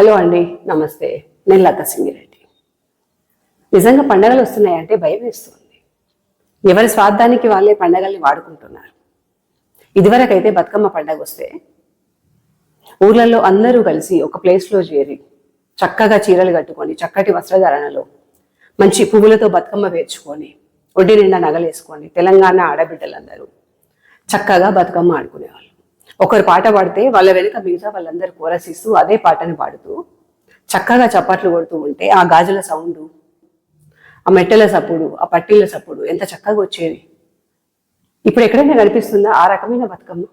Hello అండి నమస్తే. నేను లత సింగిరెడ్డి. నిజంగా పండగలు వస్తున్నాయంటే భయం వేస్తుంది. ఎవరి స్వార్థానికి వాళ్ళే పండగల్ని వాడుకుంటున్నారు. ఇదివరకైతే బతుకమ్మ పండగ వస్తే ఊర్లలో అందరూ కలిసి ఒక ప్లేస్లో చేరి చక్కగా చీరలు కట్టుకొని చక్కటి వస్త్రధారణలో మంచి పువ్వులతో బతుకమ్మ పేర్చుకొని ఒడ్డి నిండా నగలేసుకొని తెలంగాణ ఆడబిడ్డలందరూ చక్కగా బతుకమ్మ ఆడుకునేవాళ్ళు. ఒకరు పాట పాడితే వాళ్ళ వెనుక మిగతా వాళ్ళందరూ కోరసిస్తూ అదే పాటని పాడుతూ చక్కగా చప్పట్లు కొడుతూ ఉంటే ఆ గాజుల సౌండ్ ఆ మెట్టెల సప్పుడు ఆ పట్టీల సప్పుడు ఎంత చక్కగా వచ్చేది ఇప్పుడు ఎక్కడైనా కనిపిస్తుందా ఆ రకమైన బతుకమ్మ?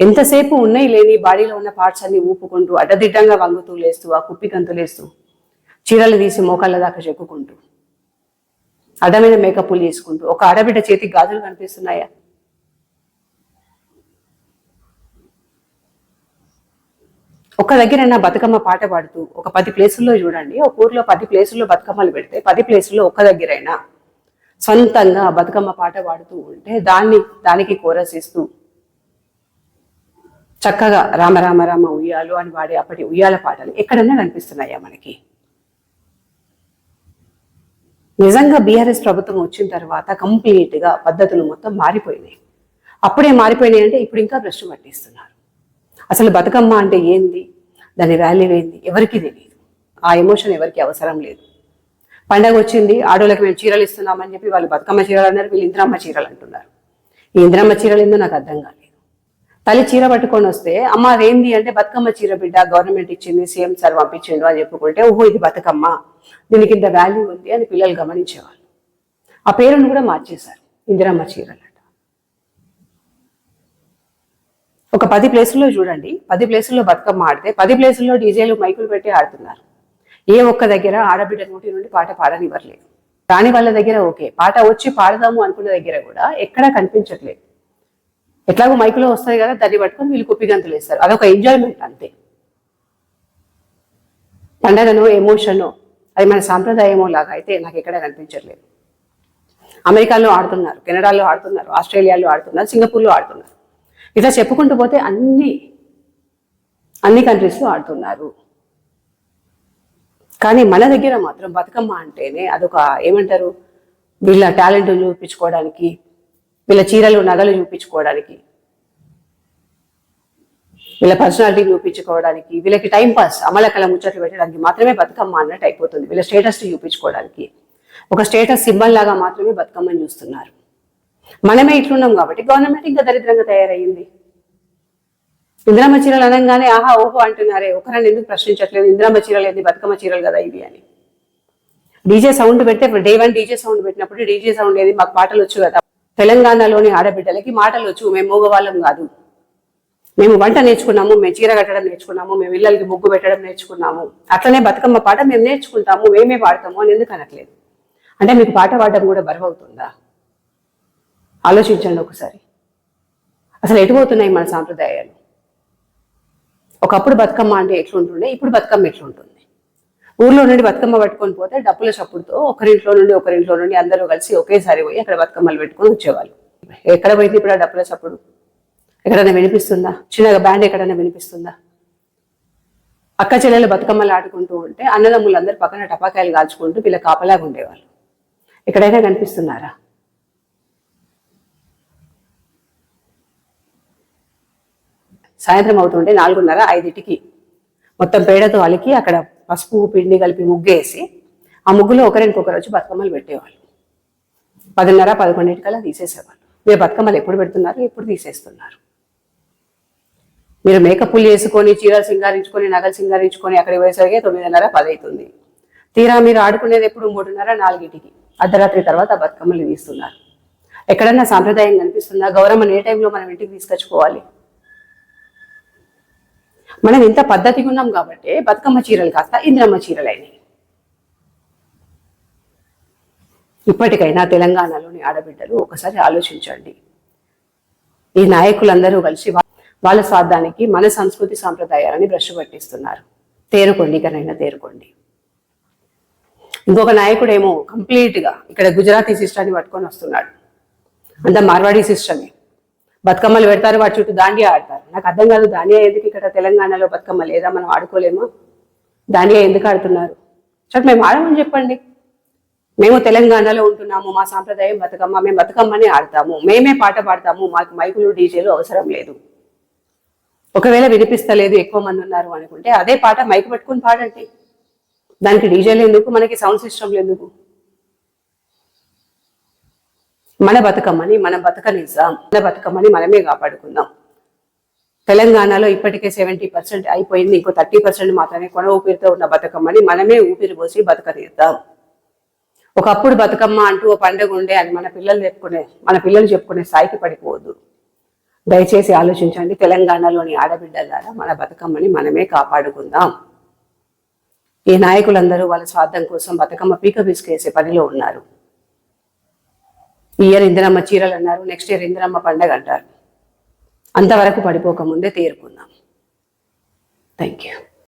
ఎంతసేపు ఉన్నాయి లేని బాడీలో ఉన్న పార్ట్స్ అన్ని ఊపుకుంటూ అడ్డదిడ్డంగా వంగుతూ లేస్తూ ఆ కుప్పి గంతులేస్తూ చీరలు తీసి మోకాళ్ళ దాకా చెక్కుకుంటూ అడ్డమైన మేకప్లు చేసుకుంటూ ఒక ఆడబిడ్డ చేతికి గాజులు కనిపిస్తున్నాయా? ఒక దగ్గరైనా బతుకమ్మ పాట పాడుతూ ఒక పది ప్లేసుల్లో చూడండి ఒక ఊర్లో పది ప్లేసుల్లో బతుకమ్మలు పెడితే పది ప్లేసుల్లో ఒక్క దగ్గరైనా సొంతంగా బతుకమ్మ పాట పాడుతూ ఉంటే దాన్ని దానికి కోరసిస్తూ చక్కగా రామ రామ రామ ఉయ్యాలు అని వాడే అప్పటి ఉయ్యాల పాటలు ఎక్కడన్నా కనిపిస్తున్నాయా మనకి? నిజంగా బీఆర్ఎస్ ప్రభుత్వం వచ్చిన తర్వాత కంప్లీట్గా పద్ధతులు మొత్తం మారిపోయినాయి. అప్పుడే మారిపోయినాయి అంటే ఇప్పుడు ఇంకా భ్రష్టు పట్టిస్తున్నారు. అసలు బతుకమ్మ అంటే ఏంది? దాని వాల్యూ ఏంది? ఎవరికి తెలియదు ఆ ఎమోషన్ ఎవరికి అవసరం లేదు. పండగ వచ్చింది ఆడోళ్ళకి మేము చీరలు ఇస్తున్నామని చెప్పి వాళ్ళు బతుకమ్మ చీరలు అన్నారు వీళ్ళు ఇంద్రమ్మ చీరలు అంటున్నారు. ఈ ఇంద్రమ్మ చీరలు ఏందో నాకు అర్థం కాలేదు. తల్లి చీర పట్టుకొని వస్తే అమ్మ అదేంది అంటే బతుకమ్మ చీర బిడ్డ గవర్నమెంట్ ఇచ్చింది సీఎం సార్ పంపించిండు అని చెప్పుకుంటే ఓహో ఇది బతుకమ్మ. దీనికి ఇంత వాల్యూ ఉంది అని పిల్లలు గమనించేవాళ్ళు. ఆ పేరును కూడా మార్చేశారు ఇందిరమ్మ చీరలు అంట ఒక పది ప్లేసుల్లో చూడండి. పది ప్లేసుల్లో బతుకమ్మ ఆడితే పది ప్లేసుల్లో డీజేలు మైకులు పెట్టి ఆడుతున్నారు. ఏ ఒక్క దగ్గర ఆడబిడ్డ నోటి నుండి పాట పాడనివ్వట్లేదు. రాని వాళ్ళ దగ్గర ఓకే. పాట వచ్చి పాడదాము అనుకున్న దగ్గర కూడా ఎక్కడా కనిపించట్లేదు. ఎట్లాగో మైకులో వస్తాయి కదా దాన్ని పట్టుకొని వీళ్ళు కుప్పిగంతులు వేస్తారు. అదొక ఎంజాయ్మెంట్ అంతే. పండగనో ఎమోషను అది మన సాంప్రదాయమో లాగా అయితే నాకు ఎక్కడ కనిపించట్లేదు. అమెరికాలో ఆడుతున్నారు కెనడాలో ఆడుతున్నారు ఆస్ట్రేలియాలో ఆడుతున్నారు సింగపూర్లో ఆడుతున్నారు. ఇట్లా చెప్పుకుంటూ పోతే అన్ని అన్ని కంట్రీస్లో ఆడుతున్నారు. కానీ మన దగ్గర మాత్రం బతుకమ్మ అంటేనే అదొక ఏమంటారు వీళ్ళ టాలెంట్ చూపించుకోవడానికి వీళ్ళ చీరలు నగలు చూపించుకోవడానికి వీళ్ళ పర్సనాలిటీ చూపించుకోవడానికి వీళ్ళకి టైం పాస్ అమలకల ముచ్చట్లు పెట్టడానికి మాత్రమే బతుకమ్మ అన్నట్టు అయిపోతుంది. వీళ్ళ స్టేటస్ చూపించుకోవడానికి. ఒక స్టేటస్ సింబల్ లాగా మాత్రమే బతుకమ్మని చూస్తున్నారు. మనమే ఇట్లున్నాం కాబట్టి గవర్నమెంట్ ఇంకా దరిద్రంగా తయారయ్యింది. ఇందిరామ చీరలు అనగానే ఆహా ఓహో అంటున్నారే. ఒకరిని ఎందుకు ప్రశ్నించట్లేదు? ఇందిరామ చీరలు ఏంది? బతుకమ్మ చీరలు కదా ఇవి అని. డీజే సౌండ్ పెడితే డే వన్ డీజే సౌండ్ పెట్టినప్పుడు డీజే సౌండ్ ఏది? మాకు పాటలు వచ్చు కదా. తెలంగాణలోని ఆడబిడ్డలకి మాటలు వచ్చు. మేము మోగవాళ్ళం కాదు. మేము వంట నేర్చుకున్నాము మేము చీర కట్టడం నేర్చుకున్నాము మేము ఇళ్ళకి ముగ్గు పెట్టడం నేర్చుకున్నాము. అట్లనే బతుకమ్మ పాట మేము నేర్చుకుంటాము మేమే పాడతాము అని ఎందుకు అనట్లేదు? అంటే మీకు పాట పాడడం కూడా బరువవుతుందా ఆలోచించండి ఒకసారి. అసలు ఎటుపోతున్నాయి మన సాంప్రదాయాలు? ఒకప్పుడు బతుకమ్మ అంటే ఎట్లుంటుండే ఇప్పుడు బతుకమ్మ ఎట్లుంటుంది? ఊర్లో నుండి బతుకమ్మ పట్టుకొని పోతే డప్పుల చప్పుడుతో ఒకరింట్లో నుండి ఒకరింట్లో నుండి అందరూ కలిసి ఒకేసారి పోయి అక్కడ బతుకమ్మలు పెట్టుకొని వచ్చేవాళ్ళు. ఎక్కడ పోయింది ఇప్పుడు ఆ డప్పుల చప్పుడు? ఎక్కడైనా వినిపిస్తుందా? చిన్నగా బ్యాండ్ ఎక్కడైనా వినిపిస్తుందా? అక్క చెల్లెలు బతుకమ్మలు ఆడుకుంటూ ఉంటే అన్నదమ్ములందరూ పక్కన టపాకాయలు కాల్చుకుంటూ వీళ్ళ కాపలాగా ఉండేవాళ్ళు. ఎక్కడైనా కనిపిస్తున్నారా? సాయంత్రం అవుతుంటే నాలుగున్నర ఐదింటికి మొత్తం పేడతో అలికి అక్కడ పసుపు పిండి కలిపి ముగ్గేసి ఆ ముగ్గులో ఒకరికొకరు వచ్చి బతుకమ్మలు పెట్టేవాళ్ళు. పదిన్నర పదకొండింటికల్లా తీసేసేవాళ్ళు. మీరు బతుకమ్మలు ఎప్పుడు పెడుతున్నారు? ఎప్పుడు తీసేస్తున్నారు? మీరు మేకప్లు చేసుకొని చీరలు సింగారించుకొని నగలు సింగారించుకొని అక్కడికి పోయేసరికి తొమ్మిదిన్నర పది అవుతుంది తీరా మీరు ఆడుకునేది ఎప్పుడు మూడున్నర నాలుగింటికి. అర్ధరాత్రి తర్వాత బతుకమ్మలు తీస్తున్నారు. ఎక్కడన్నా సాంప్రదాయం కనిపిస్తుందా? గౌరవం ఏ టైంలో మనం ఇంటికి తీసుకొచ్చుకోవాలి? మనం ఇంత పద్ధతిగా ఉన్నాం కాబట్టి బతుకమ్మ చీరలు కాస్త ఇంద్రమ్మ చీరలు అయినాయి. ఇప్పటికైనా తెలంగాణలోని ఆడబిడ్డలు ఒకసారి ఆలోచించండి. ఈ నాయకులందరూ కలిసి వాళ్ళ స్వార్థానికి మన సంస్కృతి సాంప్రదాయాలని బ్రష్ పట్టిస్తున్నారు. తేరుకోండి ఇకనైనా తేరుకోండి. ఇంకొక నాయకుడేమో కంప్లీట్గా ఇక్కడ గుజరాతీ సిస్టాన్ని పట్టుకొని వస్తున్నాడు. అంత మార్వాడీ సిస్టమే. బతుకమ్మలు పెడతారు వాటి చుట్టూ దాండియా ఆడతారు. నాకు అర్థం కాదు దాండియా ఎందుకు ఇక్కడ తెలంగాణలో బతుకమ్మ లేదా మనం ఆడుకోలేమా? దాండియా ఎందుకు ఆడుతున్నారు? సరే మేము ఆడమని చెప్పండి. మేము తెలంగాణలో ఉంటున్నాము మా సాంప్రదాయం బతుకమ్మ మేము బతుకమ్మనే ఆడతాము మేమే పాట పాడతాము మాకు మైకులు డీజేలు అవసరం లేదు. ఒకవేళ వినిపిస్తలేదు ఎక్కువ మంది ఉన్నారు అనుకుంటే అదే పాట మైక్ పెట్టుకుని పాడండి. దానికి డీజేలు ఎందుకు? మనకి సౌండ్ సిస్టమ్లు ఎందుకు? మన బతుకమ్మని మనం బతకనిద్దాం మన బతుకమ్మని మనమే కాపాడుకుందాం. తెలంగాణలో ఇప్పటికే సెవెంటీ పర్సెంట్ అయిపోయింది ఇంకో థర్టీ పర్సెంట్ మాత్రమే కొన ఊపిరితో ఉన్న బతుకమ్మని మనమే ఊపిరి పోసి బతకనిద్దాం. ఒకప్పుడు బతుకమ్మ అంటూ ఓ పండుగ ఉండే అని మన పిల్లలు చెప్పుకునే మన పిల్లలు చెప్పుకునే స్థాయికి పడిపోవద్దు. దయచేసి ఆలోచించండి తెలంగాణలోని ఆడబిడ్డ ద్వారా మన బతుకమ్మని మనమే కాపాడుకుందాం. ఈ నాయకులందరూ వాళ్ళ స్వార్థం కోసం బతుకమ్మ పీక పిసికేసే పనిలో ఉన్నారు. ఇయర్ ఇందిరమ్మ చీరలు అన్నారు నెక్స్ట్ ఇయర్ ఇందిరమ్మ పండగ అంటారు. అంతవరకు పడిపోకముందే తేరుకుందాం. Thank you